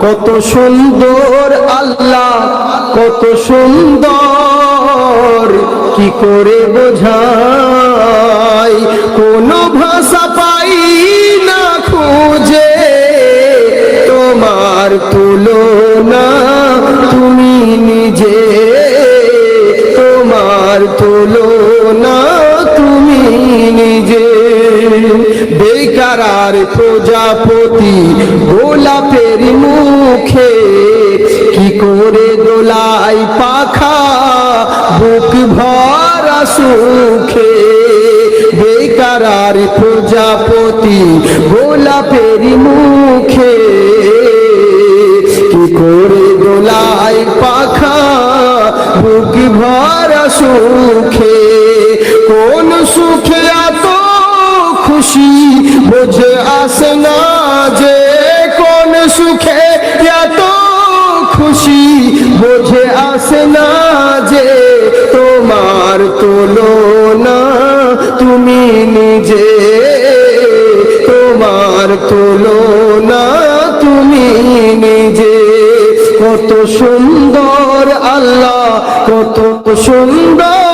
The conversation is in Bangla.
কত সুন্দর আল্লাহ, কত সুন্দর। কি করে বোঝাই? কোন ভাষা পাই না খুঁজে। তোমার তুলনা তুমি নিজে। তোমার তুলনা বেকার আর প্রজাপতি গোলাপের মুখে কি করে দোলাই পাখা? বুক ভরা সুখে বেকার আর প্রজাপতি গোলাপের মুখে কি করে দোলাই পাখা? বুক ভরা সুখে কোন সুখে আসে না যে কোন সুখে এত খুশি? বুঝে আসে না যে তোমার তুলনা তুমি নিজে। তোমার তুলনা তুমি নিজে। কত সুন্দর আল্লাহ, কত সুন্দর